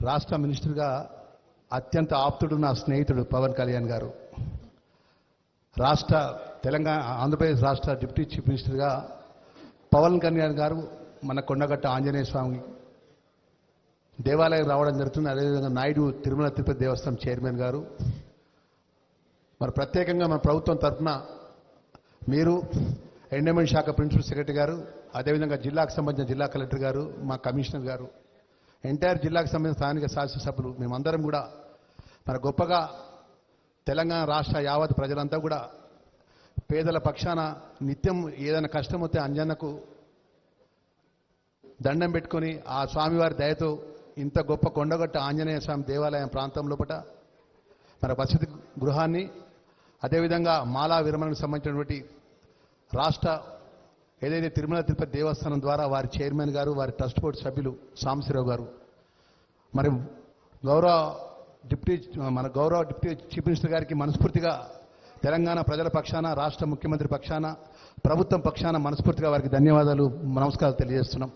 రాష్ట్ర మినిస్టర్గా అత్యంత ఆప్తుడు నా స్నేహితుడు పవన్ కళ్యాణ్ గారు. రాష్ట్ర తెలంగాణ ఆంధ్రప్రదేశ్ రాష్ట్ర డిప్యూటీ చీఫ్ మినిస్టర్గా పవన్ కళ్యాణ్ గారు మన కొండగట్ట ఆంజనేయ స్వామి దేవాలయం రావడం జరుగుతుంది. అదేవిధంగా నాయుడు తిరుమల తిరుపతి దేవస్థానం చైర్మన్ గారు. మరి ప్రత్యేకంగా మన ప్రభుత్వం తరఫున మీరు ఎండమెంట్ శాఖ ప్రిన్సిపల్ సెక్రటరీ గారు అదేవిధంగా జిల్లాకు సంబంధించిన జిల్లా కలెక్టర్ గారు మా కమిషనర్ గారు ఎంటైర్ జిల్లాకు సంబంధించిన స్థానిక శాసనసభ్యులు మేమందరం కూడా మన గొప్పగా తెలంగాణ రాష్ట్ర యావత్ ప్రజలంతా కూడా పేదల పక్షాన నిత్యం ఏదైనా కష్టం వస్తే అంజన్నకు దండం పెట్టుకొని ఆ స్వామివారి దయతో ఇంత గొప్ప కొండగట్ట ఆంజనేయ స్వామి దేవాలయం ప్రాంతం లోపల మన వసతి గృహాన్ని అదేవిధంగా మాలా విరమణకు సంబంధించినటువంటి రాష్ట్ర ఏదైతే తిరుమల తిరుపతి దేవస్థానం ద్వారా వారి చైర్మన్ గారు వారి ట్రస్ట్ బోర్డు సభ్యులు సాంబశివరావు గారు మరి గౌరవ డిప్యూటీ మన గౌరవ డిప్యూటీ చీఫ్ మినిస్టర్ గారికి మనస్ఫూర్తిగా తెలంగాణ ప్రజల పక్షాన రాష్ట్ర ముఖ్యమంత్రి పక్షాన ప్రభుత్వం పక్షాన మనస్ఫూర్తిగా వారికి ధన్యవాదాలు నమస్కారాలు తెలియజేస్తున్నాం.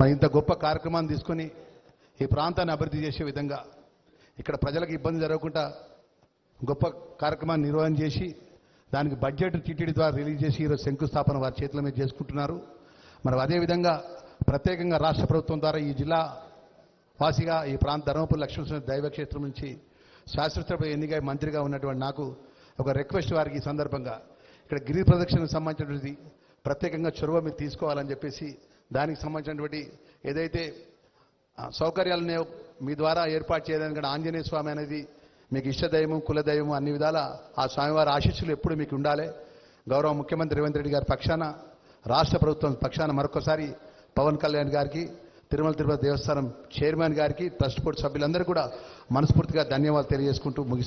మరి ఇంత గొప్ప కార్యక్రమాన్ని తీసుకొని ఈ ప్రాంతాన్ని అభివృద్ధి చేసే విధంగా ఇక్కడ ప్రజలకు ఇబ్బంది జరగకుండా గొప్ప కార్యక్రమాన్ని నిర్వహణ చేసి దానికి బడ్జెట్ టీటీడీ ద్వారా రిలీజ్ చేసి ఈరోజు శంకుస్థాపన వారి చేతుల మీద చేసుకుంటున్నారు. మరి అదేవిధంగా ప్రత్యేకంగా రాష్ట్ర ప్రభుత్వం ద్వారా ఈ జిల్లా వాసిగా ఈ ప్రాంత ధర్మపురి లక్ష్మీ దైవక్షేత్రం నుంచి శాస్త్రసభ ఎన్నిక మంత్రిగా ఉన్నటువంటి నాకు ఒక రిక్వెస్ట్ వారికి ఈ సందర్భంగా. ఇక్కడ గిరి ప్రదక్షిణకు సంబంధించినటువంటి ప్రత్యేకంగా చొరవ మీరు తీసుకోవాలని చెప్పేసి దానికి సంబంధించినటువంటి ఏదైతే సౌకర్యాలను మీ ద్వారా ఏర్పాటు చేయడానికి కూడా ఆంజనేయ స్వామి అనేది మీకు ఇష్టదైవం కులదైవం అన్ని విధాల ఆ స్వామివారి ఆశీస్సులు ఎప్పుడు మీకు ఉండాలి. గౌరవ ముఖ్యమంత్రి రేవంత్ రెడ్డి గారి పక్షాన రాష్ట్ర ప్రభుత్వం పక్షాన మరొకసారి పవన్ కళ్యాణ్ గారికి తిరుమల తిరుపతి దేవస్థానం చైర్మన్ గారికి ట్రస్ట్ బోర్డు సభ్యులందరూ కూడా మనస్ఫూర్తిగా ధన్యవాదాలు తెలియజేసుకుంటూ ముగిస్తున్నాను